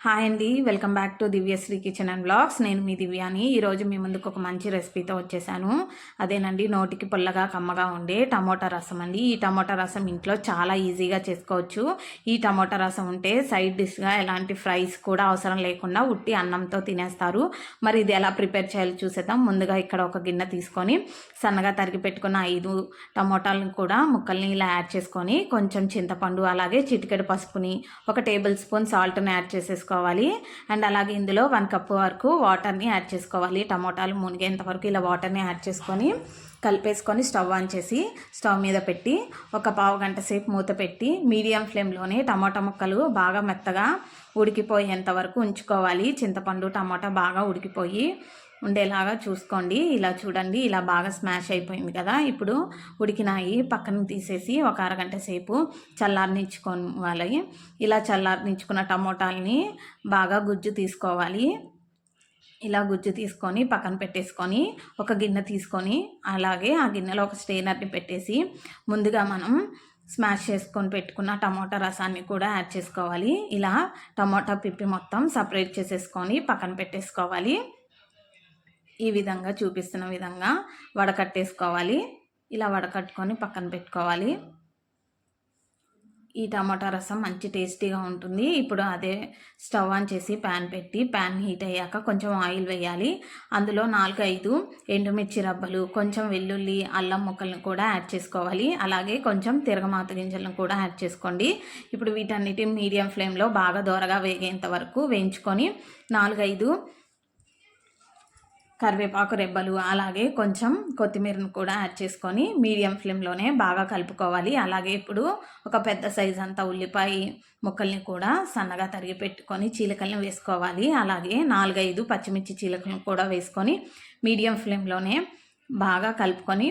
Hi అండి welcome back to Divyasri kitchen and blogs. నేను మీ దివ్యాని. ఈరోజు మీ ముందుకు ఒక మంచి రెసిపీతో వచ్చేసాను. అదేనండి నోటికి పుల్లగా కమ్మగా ఉండే టమోటా రసం అండి. ఈ టమోటా రసం ఇంట్లో చాలా ఈజీగా చేసుకోవచ్చు. ఈ టమోటా రసం ఉంటే సైడ్ డిష్గా ఎలాంటి ఫ్రైస్ కూడా అవసరం లేకుండా ఉట్టి అన్నంతో తినేస్తారు. మరి ఇది ఎలా ప్రిపేర్ చేయాలో చూసేద్దాం. ముందుగా ఇక్కడ ఒక గిన్నె తీసుకొని సన్నగా తరిగి పెట్టుకున్న ఐదు టమోటాలను కూడా ముక్కల్ని ఇలా యాడ్ చేసుకొని కొంచెం చింతపండు అలాగే చిటికెడు పసుపుని ఒక టేబుల్ స్పూన్ సాల్ట్ని యాడ్ చేసేసుకొని చేసుకోవాలి. అండ్ అలాగే ఇందులో వన్ కప్ వరకు వాటర్ని యాడ్ చేసుకోవాలి. టమోటాలు మునిగేంత వరకు ఇలా వాటర్ని యాడ్ చేసుకొని కలిపేసుకొని స్టవ్ ఆన్ చేసి స్టవ్ మీద పెట్టి ఒక పావు గంట సేపు మూత పెట్టి మీడియం ఫ్లేమ్లోనే టమాటా ముక్కలు బాగా మెత్తగా ఉడికిపోయేంత వరకు ఉంచుకోవాలి. చింతపండు టమాటా బాగా ఉడికిపోయి ఉండేలాగా చూసుకోండి. ఇలా చూడండి ఇలా బాగా స్మాష్ అయిపోయింది కదా. ఇప్పుడు ఉడికినాయి. పక్కన తీసేసి ఒక అరగంట సేపు చల్లారనిచ్చుకోవాలి. ఇలా చల్లారనిచ్చుకున్న టమోటాలని బాగా గుజ్జు తీసుకోవాలి. ఇలా గుజ్జు తీసుకొని పక్కన పెట్టేసుకొని ఒక గిన్నె తీసుకొని అలాగే ఆ గిన్నెలో ఒక స్టెయినర్ని పెట్టేసి ముందుగా మనం స్మాష్ చేసుకొని పెట్టుకున్న టమోటా రసాన్ని కూడా యాడ్ చేసుకోవాలి. ఇలా టమోటా పిప్పి మొత్తం సపరేట్ చేసేసుకొని పక్కన పెట్టేసుకోవాలి. ఈ విధంగా చూపిస్తున్న విధంగా వడకట్టేసుకోవాలి. ఇలా వడకట్టుకొని పక్కన పెట్టుకోవాలి. ఈ టమాటా రసం మంచి టేస్టీగా ఉంటుంది. ఇప్పుడు అదే స్టవ్ ఆన్ చేసి ప్యాన్ పెట్టి ప్యాన్ హీట్ అయ్యాక కొంచెం ఆయిల్ వేయాలి. అందులో నాలుగు ఐదు ఎండుమిర్చి రబ్బలు కొంచెం వెల్లుల్లి అల్లం ముక్కలను కూడా యాడ్ చేసుకోవాలి. అలాగే కొంచెం తిరగమాత గింజలను కూడా యాడ్ చేసుకోండి. ఇప్పుడు వీటన్నిటి మీడియం ఫ్లేమ్లో బాగా దోరగా వేగేంత వరకు వేయించుకొని నాలుగైదు కరివేపాకు రెబ్బలు అలాగే కొంచెం కొత్తిమీరను కూడా యాడ్ చేసుకొని మీడియం ఫ్లేమ్లోనే బాగా కలుపుకోవాలి. అలాగే ఇప్పుడు ఒక పెద్ద సైజ్ అంతా ఉల్లిపాయ ముక్కల్ని కూడా సన్నగా తరిగి పెట్టుకొని చీలకల్ని వేసుకోవాలి. అలాగే నాలుగైదు పచ్చిమిర్చి చీలకలను కూడా వేసుకొని మీడియం ఫ్లేమ్లోనే బాగా కలుపుకొని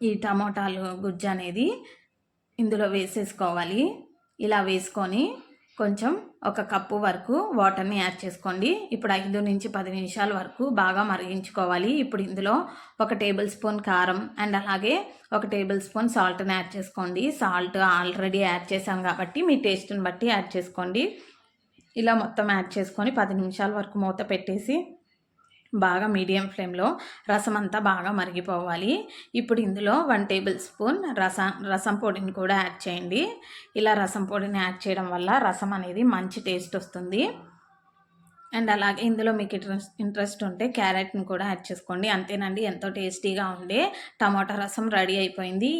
ఈ టమోటాలు గుజ్జు అనేది ఇందులో వేసేసుకోవాలి. ఇలా వేసుకొని కొంచెం ఒక కప్పు వరకు వాటర్ని యాడ్ చేసుకోండి. ఇప్పుడు ఐదు నుంచి పది నిమిషాల వరకు బాగా మరిగించుకోవాలి. ఇప్పుడు ఇందులో ఒక టేబుల్ స్పూన్ కారం అండ్ అలాగే ఒక టేబుల్ స్పూన్ సాల్ట్ని యాడ్ చేసుకోండి. సాల్ట్ ఆల్రెడీ యాడ్ చేసాం కాబట్టి మీ టేస్ట్ని బట్టి యాడ్ చేసుకోండి. ఇలా మొత్తం యాడ్ చేసుకొని పది నిమిషాల వరకు మూత పెట్టేసి బాగా మీడియం ఫ్లేమ్లో రసం అంతా బాగా మరిగిపోవాలి. ఇప్పుడు ఇందులో వన్ టేబుల్ స్పూన్ రసం రసం పొడిని కూడా యాడ్ చేయండి. ఇలా రసం పొడిని యాడ్ చేయడం వల్ల రసం అనేది మంచి టేస్ట్ వస్తుంది. అండ్ అలాగే ఇందులో మీకు ఇంట్రెస్ట్ ఇంట్రెస్ట్ ఉంటే క్యారెట్ని కూడా యాడ్ చేసుకోండి. అంతేనండి ఎంతో టేస్టీగా ఉండే టమాటా రసం రెడీ అయిపోయింది.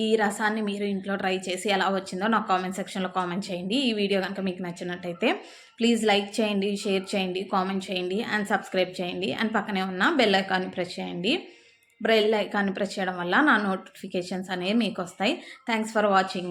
ఈ రసాన్ని మీరు ఇంట్లో ట్రై చేసి ఎలా వచ్చిందో నాకు కామెంట్ సెక్షన్లో కామెంట్ చేయండి. ఈ వీడియో కనుక మీకు నచ్చినట్టయితే ప్లీజ్ లైక్ చేయండి షేర్ చేయండి కామెంట్ చేయండి అండ్ సబ్స్క్రైబ్ చేయండి. అండ్ పక్కనే ఉన్న బెల్ ఐకాన్ని ప్రెస్ చేయండి. బ్రెల్ ఐకాన్ని ప్రెస్ చేయడం వల్ల నా నోటిఫికేషన్స్ అనేవి మీకు వస్తాయి. Thanks for watching.